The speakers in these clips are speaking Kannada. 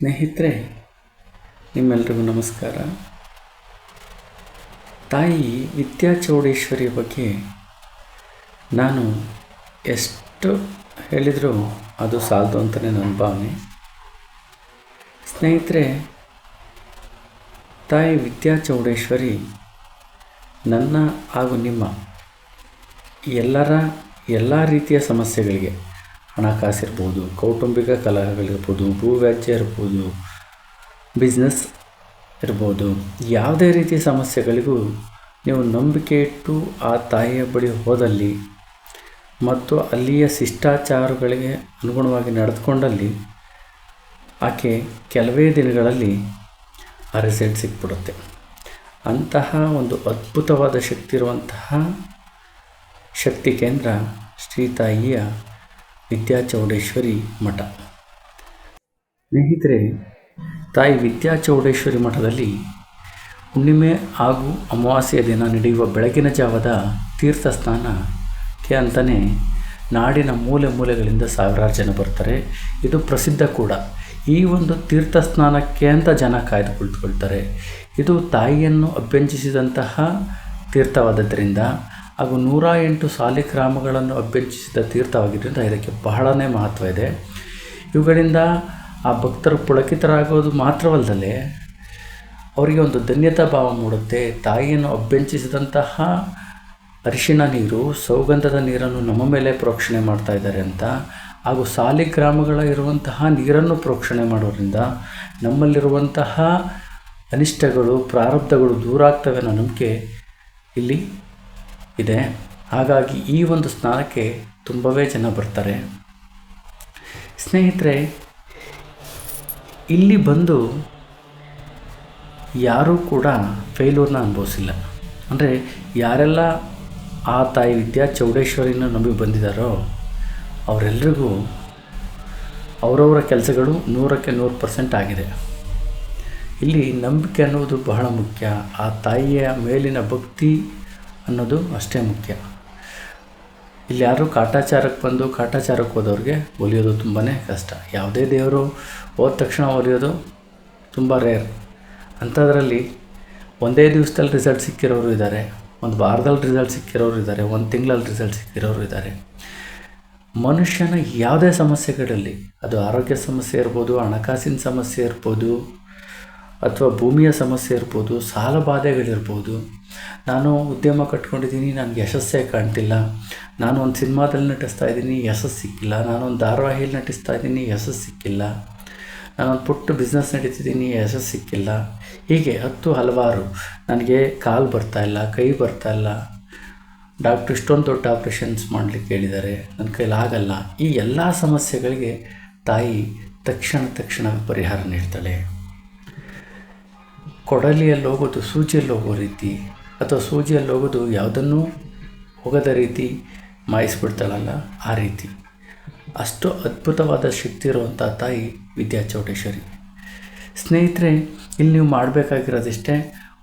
ಸ್ನೇಹಿತರೆ, ನಿಮ್ಮೆಲ್ರಿಗೂ ನಮಸ್ಕಾರ. ತಾಯಿ ವಿದ್ಯಾ ಚೌಡೇಶ್ವರಿ ಬಗ್ಗೆ ನಾನು ಎಷ್ಟು ಹೇಳಿದರೂ ಅದು ಸಾಲದು ಅಂತಲೇ ನನ್ನ ಭಾವನೆ. ಸ್ನೇಹಿತರೆ, ತಾಯಿ ವಿದ್ಯಾ ಚೌಡೇಶ್ವರಿ ನನ್ನ ಹಾಗೂ ನಿಮ್ಮ ಎಲ್ಲರ ಎಲ್ಲ ರೀತಿಯ ಸಮಸ್ಯೆಗಳಿಗೆ ಹಣಕಾಸಿರ್ಬೋದು, ಕೌಟುಂಬಿಕ ಕಲಹಗಳಿರ್ಬೋದು, ಭೂವ್ಯಾಜ್ಯ ಇರ್ಬೋದು ಬಿಸ್ನೆಸ್ ಇರ್ಬೋದು, ಯಾವುದೇ ರೀತಿಯ ಸಮಸ್ಯೆಗಳಿಗೂ ನೀವು ನಂಬಿಕೆ ಇಟ್ಟು ಆ ತಾಯಿಯ ಬಳಿ ಹೋದಲ್ಲಿ ಮತ್ತು ಅಲ್ಲಿಯ ಶಿಷ್ಟಾಚಾರಗಳಿಗೆ ಅನುಗುಣವಾಗಿ ನಡೆದುಕೊಂಡಲ್ಲಿ ಆಕೆ ಕೆಲವೇ ದಿನಗಳಲ್ಲಿ ಆ ರಿಸಲ್ಟ್ ಸಿಕ್ಬಿಡುತ್ತೆ. ಅಂತಹ ಒಂದು ಅದ್ಭುತವಾದ ಶಕ್ತಿ ಇರುವಂತಹ ಶಕ್ತಿ ಕೇಂದ್ರ ಶ್ರೀ ತಾಯಿಯ ವಿದ್ಯಾ ಚೌಡೇಶ್ವರಿ ಮಠ. ಸ್ನೇಹಿತರೆ, ತಾಯಿ ವಿದ್ಯಾ ಚೌಡೇಶ್ವರಿ ಮಠದಲ್ಲಿ ಹುಣ್ಣಿಮೆ ಹಾಗೂ ಅಮಾವಾಸ್ಯೆಯ ದಿನ ನಡೆಯುವ ಬೆಳಗಿನ ಜಾವದ ತೀರ್ಥ ಸ್ನಾನಕ್ಕೆ ಅಂತಲೇ ನಾಡಿನ ಮೂಲೆ ಮೂಲೆಗಳಿಂದ ಸಾವಿರಾರು ಜನ ಬರ್ತಾರೆ. ಇದು ಪ್ರಸಿದ್ಧ ಕೂಡ. ಈ ಒಂದು ತೀರ್ಥ ಸ್ನಾನಕ್ಕೆ ಅಂತ ಜನ ಕಾಯ್ದು ಕುಳಿತುಕೊಳ್ತಾರೆ ಇದು ತಾಯಿಯನ್ನು ಅಭ್ಯಂಜಿಸಿದಂತಹ ತೀರ್ಥವಾದದ್ದರಿಂದ ಹಾಗೂ ನೂರ ಎಂಟು ಸಾಲಿಗ್ರಾಮಗಳನ್ನು ಅಭ್ಯರ್ಥಿಸಿದ ತೀರ್ಥವಾಗಿದ್ದರಿಂದ ಇದಕ್ಕೆ ಬಹಳನೇ ಮಹತ್ವ ಇದೆ. ಇವುಗಳಿಂದ ಆ ಭಕ್ತರು ಪುಳಕಿತರಾಗೋದು ಮಾತ್ರವಲ್ಲದೆ ಅವರಿಗೆ ಒಂದು ಧನ್ಯತಾ ಭಾವ ಮೂಡುತ್ತೆ. ತಾಯಿಯನ್ನು ಅಭ್ಯಂಚಿಸಿದಂತಹ ಅರಿಶಿಣ ನೀರು, ಸೌಗಂಧದ ನೀರನ್ನು ನಮ್ಮ ಮೇಲೆ ಪ್ರೋಕ್ಷಣೆ ಮಾಡ್ತಾ ಇದ್ದಾರೆ ಅಂತ. ಹಾಗೂ ಸಾಲಿಗ್ರಾಮಗಳ ಇರುವಂತಹ ನೀರನ್ನು ಪ್ರೋಕ್ಷಣೆ ಮಾಡೋದ್ರಿಂದ ನಮ್ಮಲ್ಲಿರುವಂತಹ ಅನಿಷ್ಟಗಳು, ಪ್ರಾರಬ್ಧಗಳು ದೂರ ಆಗ್ತವೆ ಅನ್ನೋ ನಂಬಿಕೆ ಇಲ್ಲಿ ಇದೆ. ಹಾಗಾಗಿ ಈ ಒಂದು ಸ್ನಾನಕ್ಕೆ ತುಂಬವೇ ಜನ ಬರ್ತಾರೆ. ಸ್ನೇಹಿತರೆ, ಇಲ್ಲಿ ಬಂದು ಯಾರೂ ಕೂಡ ಫೇಲ್ಯೂರ್ನ ಅನುಭವಿಸಿಲ್ಲ. ಅಂದರೆ ಯಾರೆಲ್ಲ ಆ ತಾಯಿ ವಿದ್ಯಾ ಚೌಡೇಶ್ವರಿನ ನಂಬಿ ಬಂದಿದ್ದಾರೋ ಅವರೆಲ್ಲರಿಗೂ ಅವರವರ ಕೆಲಸಗಳು ನೂರಕ್ಕೆ ನೂರು ಪರ್ಸೆಂಟ್ ಆಗಿದೆ. ಇಲ್ಲಿ ನಂಬಿಕೆ ಅನ್ನೋದು ಬಹಳ ಮುಖ್ಯ. ಆ ತಾಯಿಯ ಮೇಲಿನ ಭಕ್ತಿ ಅನ್ನೋದು ಅಷ್ಟೇ ಮುಖ್ಯ. ಇಲ್ಲಿ ಯಾರು ಕಾಟಾಚಾರಕ್ಕೆ ಬಂದು ಕಾಟಾಚಾರಕ್ಕೆ ಹೋದವ್ರಿಗೆ ಒಲಿಯೋದು ತುಂಬಾ ಕಷ್ಟ. ಯಾವುದೇ ದೇವರು ಹೋದ ತಕ್ಷಣ ಒಲಿಯೋದು ತುಂಬ ರೇರ್ ಅಂಥದ್ರಲ್ಲಿ ಒಂದೇ ದಿವಸದಲ್ಲಿ ರಿಸಲ್ಟ್ ಸಿಕ್ಕಿರೋರು ಇದ್ದಾರೆ ಒಂದು ವಾರದಲ್ಲಿ ರಿಸಲ್ಟ್ ಸಿಕ್ಕಿರೋರು ಇದ್ದಾರೆ ಒಂದು ತಿಂಗಳಲ್ಲಿ ರಿಸಲ್ಟ್ ಸಿಕ್ಕಿರೋರು ಇದ್ದಾರೆ ಮನುಷ್ಯನ ಯಾವುದೇ ಸಮಸ್ಯೆಗಳಲ್ಲಿ, ಅದು ಆರೋಗ್ಯ ಸಮಸ್ಯೆ ಇರ್ಬೋದು, ಹಣಕಾಸಿನ ಸಮಸ್ಯೆ ಇರ್ಬೋದು, ಅಥವಾ ಭೂಮಿಯ ಸಮಸ್ಯೆ ಇರ್ಬೋದು, ಸಾಲ ಬಾಧೆಗಳಿರ್ಬೋದು ನಾನು ಉದ್ಯಮ ಕಟ್ಕೊಂಡಿದ್ದೀನಿ, ನನಗೆ ಯಶಸ್ಸೇ ಕಾಣ್ತಿಲ್ಲ. ನಾನು ಒಂದು ಸಿನಿಮಾದಲ್ಲಿ ನಟಿಸ್ತಾ ಇದ್ದೀನಿ, ಯಶಸ್ಸು ಸಿಕ್ಕಿಲ್ಲ. ನಾನೊಂದು ಧಾರಾವಾಹಿಯಲ್ಲಿ ನಟಿಸ್ತಾ ಇದ್ದೀನಿ, ಯಶಸ್ಸು ಸಿಕ್ಕಿಲ್ಲ. ನಾನೊಂದು ಪುಟ್ಟ ಬಿಸ್ನೆಸ್ ನಡೀತಿದ್ದೀನಿ, ಯಶಸ್ಸು ಸಿಕ್ಕಿಲ್ಲ. ಹೀಗೆ ಹತ್ತು ಹಲವಾರು ನನಗೆ ಕಾಲು ಇಲ್ಲ, ಕೈ ಬರ್ತಾ ಇಲ್ಲ. ಡಾಕ್ಟ್ರು ಇಷ್ಟೊಂದು ದೊಡ್ಡ ಆಪ್ರೇಷನ್ಸ್ ಮಾಡಲಿಕ್ಕೆ ಹೇಳಿದ್ದಾರೆ. ನನ್ನ ಕೈಲಿ ಆಗಲ್ಲ. ಈ ಎಲ್ಲ ಸಮಸ್ಯೆಗಳಿಗೆ ತಾಯಿ ತಕ್ಷಣ ತಕ್ಷಣ ಪರಿಹಾರ ನೀಡ್ತಾಳೆ. ಕೊಡಲಿಯಲ್ಲಿ ಹೋಗೋದು, ಸೂಜಿಯಲ್ಲಿ ಹೋಗೋ ರೀತಿ. ಅಥವಾ ಸೂಜಿಯಲ್ಲಿ ಹೋಗೋದು ಯಾವುದನ್ನೂ ಹೋಗದ ರೀತಿ ಮಾಯಿಸ್ಬಿಡ್ತಾಳಲ್ಲ ಆ ರೀತಿ. ಅಷ್ಟು ಅದ್ಭುತವಾದ ಶಕ್ತಿ ಇರುವಂಥ ತಾಯಿ ವಿದ್ಯಾ ಚೌಡೇಶ್ವರಿ. ಸ್ನೇಹಿತರೆ, ಇಲ್ಲಿ ನೀವು ಮಾಡಬೇಕಾಗಿರೋದಿಷ್ಟೇ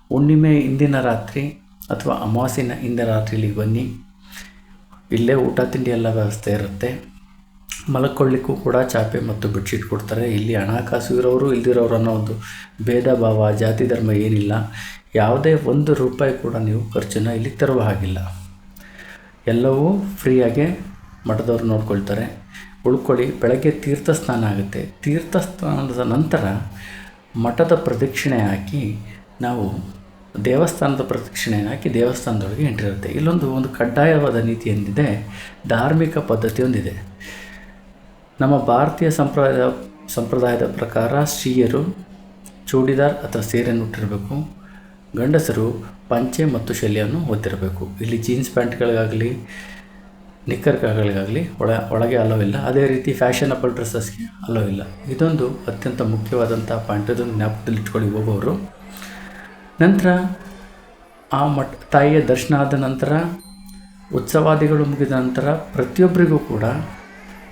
ಹುಣ್ಣಿಮೆ ಇಂದಿನ ರಾತ್ರಿ ಅಥವಾ ಅಮಾವಾಸ್ಯೆನ ಹಿಂದಿನ ರಾತ್ರಿಲಿ ಬನ್ನಿ. ಇಲ್ಲೇ ಊಟ ತಿಂಡಿ ಎಲ್ಲ ವ್ಯವಸ್ಥೆ ಇರುತ್ತೆ. ಮಲಕ್ಕೊಳ್ಳಿಕ್ಕೂ ಕೂಡ ಚಾಪೆ ಮತ್ತು ಬೆಡ್ಶೀಟ್ ಕೊಡ್ತಾರೆ. ಇಲ್ಲಿ ಹಣಕಾಸು ಇರೋರು, ಇಲ್ದಿರೋರು ಅನ್ನೋ ಒಂದು ಭೇದ ಭಾವ, ಜಾತಿ ಧರ್ಮ ಏನಿಲ್ಲ. ಯಾವುದೇ ಒಂದು ರೂಪಾಯಿ ಕೂಡ ನೀವು ಖರ್ಚನ್ನು ಇಲ್ಲಿ ತರುವ ಹಾಗಿಲ್ಲ. ಎಲ್ಲವೂ ಫ್ರೀಯಾಗೆ ಮಠದವ್ರು ನೋಡ್ಕೊಳ್ತಾರೆ. ಉಳ್ಕೊಳ್ಳಿ, ಬೆಳಗ್ಗೆ ತೀರ್ಥ ಸ್ನಾನ ಆಗುತ್ತೆ. ತೀರ್ಥ ಸ್ನಾನದ ನಂತರ ಮಠದ ಪ್ರದಕ್ಷಿಣೆ ಹಾಕಿ ನಾವು ದೇವಸ್ಥಾನದ ಪ್ರದಕ್ಷಿಣೆ ಹಾಕಿ ದೇವಸ್ಥಾನದೊಳಗೆ ಎಂಟಿರುತ್ತೆ ಇಲ್ಲೊಂದು ಒಂದು ಕಡ್ಡಾಯವಾದ ನೀತಿ ಎಂದಿದೆ, ಧಾರ್ಮಿಕ ಪದ್ಧತಿ ಒಂದಿದೆ. ನಮ್ಮ ಭಾರತೀಯ ಸಂಪ್ರದಾಯ ಸಂಪ್ರದಾಯದ ಪ್ರಕಾರ ಸ್ತ್ರೀಯರು ಚೂಡಿದಾರ್ ಅಥವಾ ಸೀರೆಯನ್ನು ಉಟ್ಟಿರಬೇಕು. ಗಂಡಸರು ಪಂಚೆ ಮತ್ತು ಶಲ್ಯವನ್ನು ಹೊತ್ತಿರಬೇಕು. ಇಲ್ಲಿ ಜೀನ್ಸ್ ಪ್ಯಾಂಟ್ಗಳಿಗಾಗಲಿ, ನಿಕ್ಕರ್ಗಳಿಗಾಗಲಿ ಒಳ, ಒಳಗೆ ಅಲೋ ಇಲ್ಲ. ಅದೇ ರೀತಿ ಫ್ಯಾಷನಬಲ್ ಡ್ರೆಸ್ಸಸ್ಗೆ ಅಲೋ ಇಲ್ಲ. ಇದೊಂದು ಅತ್ಯಂತ ಮುಖ್ಯವಾದಂಥ ಪಾಯಿಂಟ್. ಇದೊಂದು ಜ್ಞಾಪಕದಲ್ಲಿ ಇಟ್ಕೊಳ್ಳಿ ಹೋಗೋರು. ನಂತರ ಆ ಮಠ, ತಾಯಿಯ ದರ್ಶನ ಆದ ನಂತರ, ಉತ್ಸವಾದಿಗಳು ಮುಗಿದ ನಂತರ ಪ್ರತಿಯೊಬ್ಬರಿಗೂ ಕೂಡ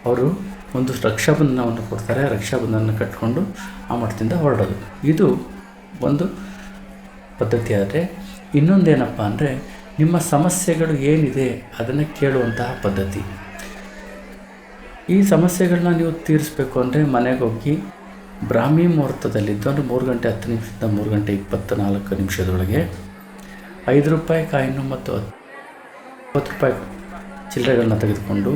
ಅವರು ಒಂದು ರಕ್ಷಾಬಂಧನವನ್ನು ಕೊಡ್ತಾರೆ. ರಕ್ಷಾಬಂಧನ ಕಟ್ಕೊಂಡು ಆ ಮಠದಿಂದ ಹೊರಡೋದು. ಇದು ಒಂದು ಪದ್ಧತಿ ಆದರೆ ಇನ್ನೊಂದೇನಪ್ಪ ಅಂದರೆ ನಿಮ್ಮ ಸಮಸ್ಯೆಗಳು ಏನಿದೆ ಅದನ್ನು ಕೇಳುವಂತಹ ಪದ್ಧತಿ. ಈ ಸಮಸ್ಯೆಗಳನ್ನ ನೀವು ತೀರಿಸ್ಬೇಕು ಅಂದರೆ ಮನೆಗೆ ಹೋಗಿ ಬ್ರಾಹ್ಮಿ ಮುಹೂರ್ತದಲ್ಲಿದ್ದು ಅಂದರೆ ಮೂರು ಗಂಟೆ ಹತ್ತು ನಿಮಿಷದಿಂದ ಮೂರು ಗಂಟೆ ಇಪ್ಪತ್ತು ನಾಲ್ಕು ನಿಮಿಷದೊಳಗೆ ಐದು ರೂಪಾಯಿ ಕಾಯಿನು ಮತ್ತು ಇಪ್ಪತ್ತು ರೂಪಾಯಿ ಚಿಲ್ಲರೆಗಳನ್ನ ತೆಗೆದುಕೊಂಡು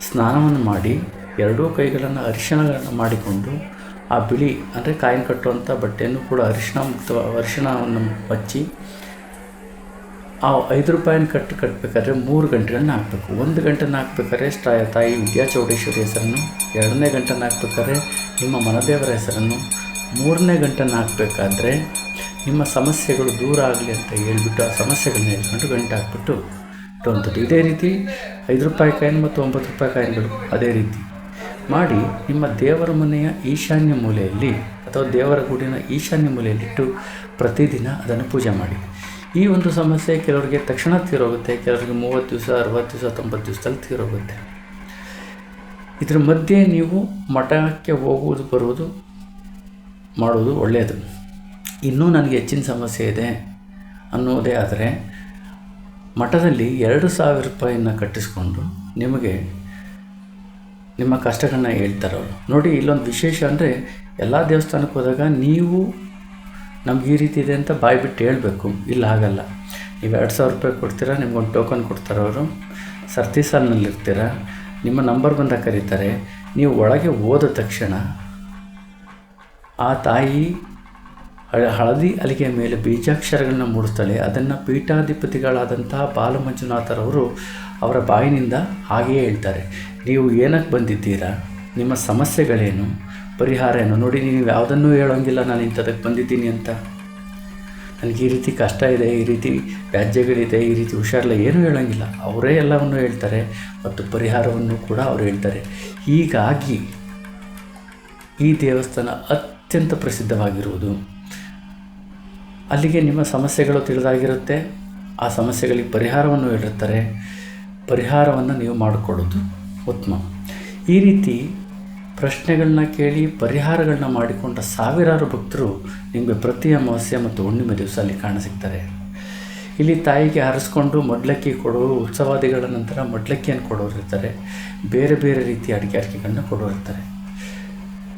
ಸ್ನಾನವನ್ನು ಮಾಡಿ ಎರಡೂ ಕೈಗಳನ್ನು ಅರಿಶಿಣಗಳನ್ನು ಮಾಡಿಕೊಂಡು ಆ ಬಿಳಿ ಅಂದರೆ ಕಾಯಿನ್ ಕಟ್ಟುವಂಥ ಬಟ್ಟೆಯನ್ನು ಕೂಡ ಅರಿಶಿಣ ಮುಕ್ತ ಅರಿಶಿಣವನ್ನು ಹಚ್ಚಿ ಆ ಐದು ರೂಪಾಯಿನ ಕಟ್ಟು ಕಟ್ಟಬೇಕಾದ್ರೆ ಮೂರು ಗಂಟೆಗಳನ್ನ ಹಾಕಬೇಕು. ಒಂದು ಗಂಟೆನ ಹಾಕ್ಬೇಕಾದ್ರೆ ಸ್ಟಾ ತಾಯಿ ವಿದ್ಯಾ ಚೌಡೇಶ್ವರಿ ಹೆಸರನ್ನು, ಎರಡನೇ ಗಂಟೆನ ಹಾಕ್ಬೇಕಾದ್ರೆ ನಿಮ್ಮ ಮನದೇವರ ಹೆಸರನ್ನು, ಮೂರನೇ ಗಂಟೆನ ಹಾಕಬೇಕಾದ್ರೆ ನಿಮ್ಮ ಸಮಸ್ಯೆಗಳು ದೂರ ಆಗಲಿ ಅಂತ ಹೇಳ್ಬಿಟ್ಟು ಆ ಸಮಸ್ಯೆಗಳನ್ನ ಹೇಳ್ಕೊಂಡು ಗಂಟೆ ಹಾಕ್ಬಿಟ್ಟು ಇಟ್ಟುವಂಥದ್ದು ಇದೇ ರೀತಿ ಐದು ರೂಪಾಯಿ ಕಾಯಿನ್ ಮತ್ತು ಒಂಬತ್ತು ರೂಪಾಯಿ ಕಾಯಿನ್ಗಳು ಅದೇ ರೀತಿ. ಮಾಡಿ ನಿಮ್ಮ ದೇವರ ಮನೆಯ ಈಶಾನ್ಯ ಮೂಲೆಯಲ್ಲಿ ಅಥವಾ ದೇವರ ಗುಡಿನ ಈಶಾನ್ಯ ಮೂಲೆಯಲ್ಲಿಟ್ಟು ಪ್ರತಿದಿನ ಅದನ್ನು ಪೂಜೆ ಮಾಡಿ. ಈ ಒಂದು ಸಮಸ್ಯೆ ಕೆಲವರಿಗೆ ತಕ್ಷಣ ತೀರೋಗುತ್ತೆ, ಕೆಲವರಿಗೆ ಮೂವತ್ತು ದಿವಸ, ಅರವತ್ತು ದಿವಸ, ತೊಂಬತ್ತು ದಿವಸದಲ್ಲಿ ತೀರೋಗುತ್ತೆ. ಇದರ ಮಧ್ಯೆ ನೀವು ಮಠಕ್ಕೆ ಹೋಗುವುದು, ಬರುವುದು, ಮಾಡುವುದು ಒಳ್ಳೆಯದು. ಇನ್ನೂ ನನಗೆ ಹೆಚ್ಚಿನ ಸಮಸ್ಯೆ ಇದೆ ಅನ್ನೋದೇ ಆದರೆ ಮಠದಲ್ಲಿ ಎರಡು ಸಾವಿರ ರೂಪಾಯಿಯನ್ನು ಕಟ್ಟಿಸ್ಕೊಂಡು ನಿಮಗೆ ನಿಮ್ಮ ಕಷ್ಟಗಳನ್ನ ಹೇಳ್ತಾರೆ ಅವರು. ನೋಡಿ, ಇಲ್ಲೊಂದು ವಿಶೇಷ ಅಂದರೆ ಎಲ್ಲ ದೇವಸ್ಥಾನಕ್ಕೆ ಹೋದಾಗ ನೀವು ನಮ್ಗೆ ಈ ರೀತಿ ಇದೆ ಅಂತ ಬಾಯಿ ಬಿಟ್ಟು ಹೇಳಬೇಕು. ಇಲ್ಲ ಆಗಲ್ಲ ನೀವು ಎರಡು ಸಾವಿರ ರೂಪಾಯಿ ಕೊಡ್ತೀರಾ, ನಿಮ್ಗೊಂದು ಟೋಕನ್ ಕೊಡ್ತಾರೆ ಅವರು. ಸರ್ತಿ ಸಾಲಿನಲ್ಲಿರ್ತೀರ. ನಿಮ್ಮ ನಂಬರ್ ಬಂದಾಗ ಕರೀತಾರೆ. ನೀವು ಒಳಗೆ ಹೋದ ತಕ್ಷಣ ಆ ತಾಯಿ ಹಳದಿ ಅಲಿಗೆ ಮೇಲೆ ಬೀಜಾಕ್ಷರಗಳನ್ನು ಮೂಡಿಸ್ತಾಳೆ ಅದನ್ನು ಪೀಠಾಧಿಪತಿಗಳಾದಂತಹ ಬಾಲಮಂಜುನಾಥರವರು ಅವರ ಬಾಯಿನಿಂದ ಹಾಗೆಯೇ ಹೇಳ್ತಾರೆ. ನೀವು ಏನಕ್ಕೆ ಬಂದಿದ್ದೀರಾ? ನಿಮ್ಮ ಸಮಸ್ಯೆಗಳೇನು? ಪರಿಹಾರ ಏನು? ನೋಡಿ ನೀವು ಯಾವುದನ್ನೂ ಹೇಳೋಂಗಿಲ್ಲ. ನಾನು ಇಂಥದಕ್ಕೆ ಬಂದಿದ್ದೀನಿ ಅಂತ. ನನಗೆ ಈ ರೀತಿ ಕಷ್ಟ ಇದೆ, ಈ ರೀತಿ ವ್ಯಾಜ್ಯಗಳಿದೆ, ಈ ರೀತಿ ಹುಷಾರಿಲ್ಲ. ಏನೂ ಹೇಳೋಂಗಿಲ್ಲ. ಅವರೇ ಎಲ್ಲವನ್ನು ಹೇಳ್ತಾರೆ ಮತ್ತು ಪರಿಹಾರವನ್ನು ಕೂಡ ಅವರು ಹೇಳ್ತಾರೆ. ಹೀಗಾಗಿ ಈ ದೇವಸ್ಥಾನ ಅತ್ಯಂತ ಪ್ರಸಿದ್ಧವಾಗಿರುವುದು ಅಲ್ಲಿಗೆ ನಿಮ್ಮ ಸಮಸ್ಯೆಗಳು ತಿಳಿದಾಗಿರುತ್ತೆ. ಆ ಸಮಸ್ಯೆಗಳಿಗೆ ಪರಿಹಾರವನ್ನು ಹೇಳಿರ್ತಾರೆ. ಪರಿಹಾರವನ್ನು ನೀವು ಮಾಡಿಕೊಳ್ಳೋದು ಉತ್ತಮ. ಈ ರೀತಿ ಪ್ರಶ್ನೆಗಳನ್ನ ಕೇಳಿ ಪರಿಹಾರಗಳನ್ನ ಮಾಡಿಕೊಂಡ ಸಾವಿರಾರು ಭಕ್ತರು ನಿಮಗೆ ಪ್ರತಿ ಅಮಾವಾಸ್ಯೆ ಮತ್ತು ಹುಣ್ಣಿಮೆ ದಿವಸ ಅಲ್ಲಿ ಕಾಣಸಿಗ್ತಾರೆ. ಇಲ್ಲಿ ತಾಯಿಗೆ ಹರಿಸ್ಕೊಂಡು ಮಡ್ಲಕ್ಕಿ ಕೊಡೋರು ಉತ್ಸವಾದಿಗಳ ನಂತರ ಮಡ್ಲಕ್ಕಿಯನ್ನು ಕೊಡೋರು ಇರ್ತಾರೆ. ಬೇರೆ ಬೇರೆ ರೀತಿಯ ಅಡಿಕೆ ಅಡಿಕೆಗಳನ್ನ ಕೊಡೋರು ಇರ್ತಾರೆ.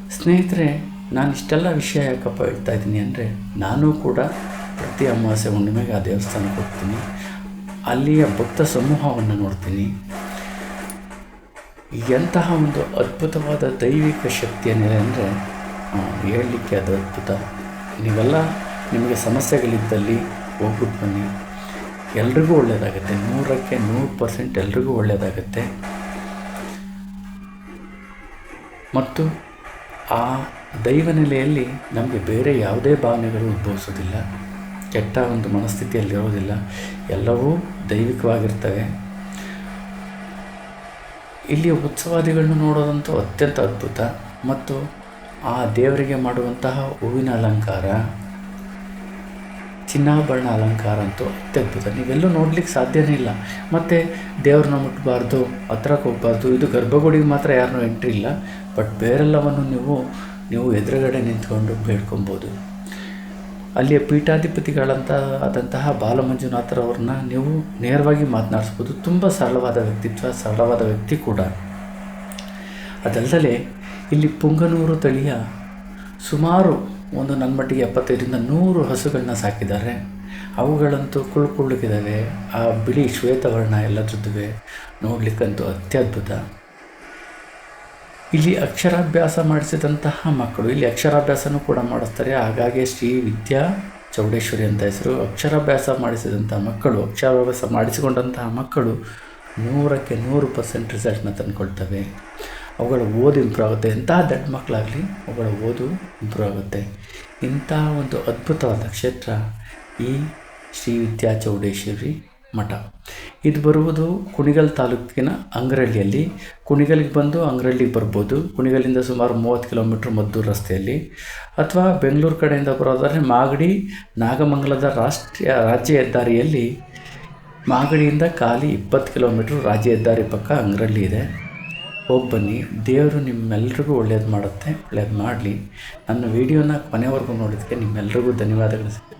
ಸ್ನೇಹಿತರೆ ನಾನು ಇಷ್ಟೆಲ್ಲ ವಿಷಯ ಯಾಕಪ್ಪ ಹೇಳ್ತಾ ಇದ್ದೀನಿ ಅಂದರೆ ನಾನು ಕೂಡ ಪ್ರತಿ ಅಮಾವಾಸ್ಯೆ ಹುಣ್ಣಿಮೆಗೆ ಆ ದೇವಸ್ಥಾನಕ್ಕೆ ಹೋಗ್ತೀನಿ. ಅಲ್ಲಿಯ ಭಕ್ತ ಸಮೂಹವನ್ನು ನೋಡ್ತೀನಿ. ಎಂತಹ ಒಂದು ಅದ್ಭುತವಾದ ದೈವಿಕ ಶಕ್ತಿ ಏನಿದೆ ಅಂದರೆ ಹೇಳಲಿಕ್ಕೆ ಅದು ಅದ್ಭುತ. ನೀವೆಲ್ಲ ನಿಮಗೆ ಸಮಸ್ಯೆಗಳಿದ್ದಲ್ಲಿ ಹೋಗ್ಬಿಟ್ಟು ಬನ್ನಿ. ಎಲ್ರಿಗೂ ಒಳ್ಳೆಯದಾಗುತ್ತೆ ನೂರಕ್ಕೆ ನೂರು ಪರ್ಸೆಂಟ್ ಎಲ್ರಿಗೂ ಒಳ್ಳೆಯದಾಗುತ್ತೆ ಮತ್ತು ಆ ದೈವ ನೆಲೆಯಲ್ಲಿ ನಮಗೆ ಬೇರೆ ಯಾವುದೇ ಭಾವನೆಗಳು ಉದ್ಭವಿಸೋದಿಲ್ಲ. ಕೆಟ್ಟ ಒಂದು ಮನಸ್ಥಿತಿಯಲ್ಲಿರೋದಿಲ್ಲ ಎಲ್ಲವೂ ದೈವಿಕವಾಗಿರ್ತವೆ. ಇಲ್ಲಿಯ ಉತ್ಸವಾದಿಗಳನ್ನು ನೋಡೋದಂತೂ ಅತ್ಯಂತ ಅದ್ಭುತ. ಮತ್ತು ಆ ದೇವರಿಗೆ ಮಾಡುವಂತಹ ಹೂವಿನ ಅಲಂಕಾರ ಚಿನ್ನಾಭರಣ ಅಲಂಕಾರ ಅಂತೂ ಅತ್ಯದ್ಭುತ ನೀವೆಲ್ಲೂ ನೋಡ್ಲಿಕ್ಕೆ ಸಾಧ್ಯನೇ ಇಲ್ಲ. ಮತ್ತು ದೇವ್ರನ್ನ ಮುಟ್ಟಬಾರ್ದು ಹತ್ರಕ್ಕೆ ಹೋಗ್ಬಾರ್ದು, ಇದು ಗರ್ಭಗುಡಿಗೆ ಮಾತ್ರ ಯಾರನ್ನೂ ಎಂಟ್ರಿ ಇಲ್ಲ. ಬಟ್ ಬೇರೆಲ್ಲವನ್ನು ನೀವು ನೀವು ಎದುರುಗಡೆ ನಿಂತ್ಕೊಂಡು ಬೇಡ್ಕೊಬೋದು. ಅಲ್ಲಿಯ ಪೀಠಾಧಿಪತಿಗಳಂತ ಆದಂತಹ ಬಾಲಮಂಜುನಾಥರವ್ರನ್ನ ನೀವು ನೇರವಾಗಿ ಮಾತನಾಡಿಸ್ಬೋದು. ತುಂಬ ಸರಳವಾದ ವ್ಯಕ್ತಿತ್ವ, ಸರಳವಾದ ವ್ಯಕ್ತಿ ಕೂಡ. ಅದಲ್ಲದೆ ಇಲ್ಲಿ ಪುಂಗನೂರು ತಳಿಯ ಸುಮಾರು ಒಂದು ನನ್ನ ಮಟ್ಟಿಗೆ ಎಪ್ಪತ್ತೈದರಿಂದ ನೂರು ಹಸುಗಳನ್ನ ಸಾಕಿದ್ದಾರೆ. ಅವುಗಳಂತೂ ಕುಳ್ಕೊಳ್ಳಿಕ್ಕಿದ್ದಾವೆ. ಆ ಬಿಳಿ ಶ್ವೇತವರ್ಣ ಎಲ್ಲ ಜೊತೆಗೆ ನೋಡಲಿಕ್ಕಂತೂ ಅತ್ಯದ್ಭುತ. ಇಲ್ಲಿ ಅಕ್ಷರಾಭ್ಯಾಸ ಮಾಡಿಸಿದಂತಹ ಮಕ್ಕಳು. ಇಲ್ಲಿ ಅಕ್ಷರಾಭ್ಯಾಸನೂ ಕೂಡ ಮಾಡಿಸ್ತಾರೆ. ಹಾಗಾಗಿ ಶ್ರೀ ವಿದ್ಯಾ ಚೌಡೇಶ್ವರಿ ಅಂತ ಹೆಸರು. ಅಕ್ಷರಾಭ್ಯಾಸ ಮಾಡಿಸಿದಂಥ ಮಕ್ಕಳು, ಅಕ್ಷರಾಭ್ಯಾಸ ಮಾಡಿಸಿಕೊಂಡಂತಹ ಮಕ್ಕಳು ನೂರಕ್ಕೆ ನೂರು ಪರ್ಸೆಂಟ್ ರಿಸಲ್ಟ್ನ ತಂದುಕೊಳ್ತವೆ. ಅವುಗಳ ಓದು ಇಂಪ್ರೂವ್ ಆಗುತ್ತೆ. ಎಂಥ ದೊಡ್ಡ ಮಕ್ಕಳಾಗಲಿ ಅವುಗಳ ಓದು ಇಂಪ್ರೂವ್ ಆಗುತ್ತೆ. ಇಂಥ ಒಂದು ಅದ್ಭುತವಾದ ಕ್ಷೇತ್ರ ಈ ಶ್ರೀ ವಿದ್ಯಾ ಚೌಡೇಶ್ವರಿ ಮಠ. ಇದು ಬರುವುದು ಕುಣಿಗಲ್ ತಾಲೂಕಿನ ಅಂಗರಳ್ಳಿಯಲ್ಲಿ. ಕುಣಿಗಲ್ಗೆ ಬಂದು ಅಂಗರಳ್ಳಿಗೆ ಬರ್ಬೋದು. ಕುಣಿಗಲಿಂದ ಸುಮಾರು ಮೂವತ್ತು ಕಿಲೋಮೀಟ್ರ್ ಮದ್ದೂರು ರಸ್ತೆಯಲ್ಲಿ. ಅಥವಾ ಬೆಂಗಳೂರು ಕಡೆಯಿಂದ ಬರೋದಾದರೆ ಮಾಗಡಿ ನಾಗಮಂಗಲದ ರಾಷ್ಟ್ರೀಯ ರಾಜ್ಯ ಹೆದ್ದಾರಿಯಲ್ಲಿ ಮಾಗಡಿಯಿಂದ ಖಾಲಿ ಇಪ್ಪತ್ತು ಕಿಲೋಮೀಟ್ರ್ ರಾಜ್ಯ ಹೆದ್ದಾರಿ ಪಕ್ಕ ಅಂಗರಳ್ಳಿ ಇದೆ. ಹೋಗಿ ಬನ್ನಿ. ದೇವರು ನಿಮ್ಮೆಲ್ರಿಗೂ ಒಳ್ಳೇದು ಮಾಡುತ್ತೆ ಒಳ್ಳೇದು ಮಾಡಲಿ. ನನ್ನ ವಿಡಿಯೋನ ಕೊನೆವರೆಗೂ ನೋಡೋದಕ್ಕೆ ನಿಮ್ಮೆಲ್ರಿಗೂ ಧನ್ಯವಾದಗಳು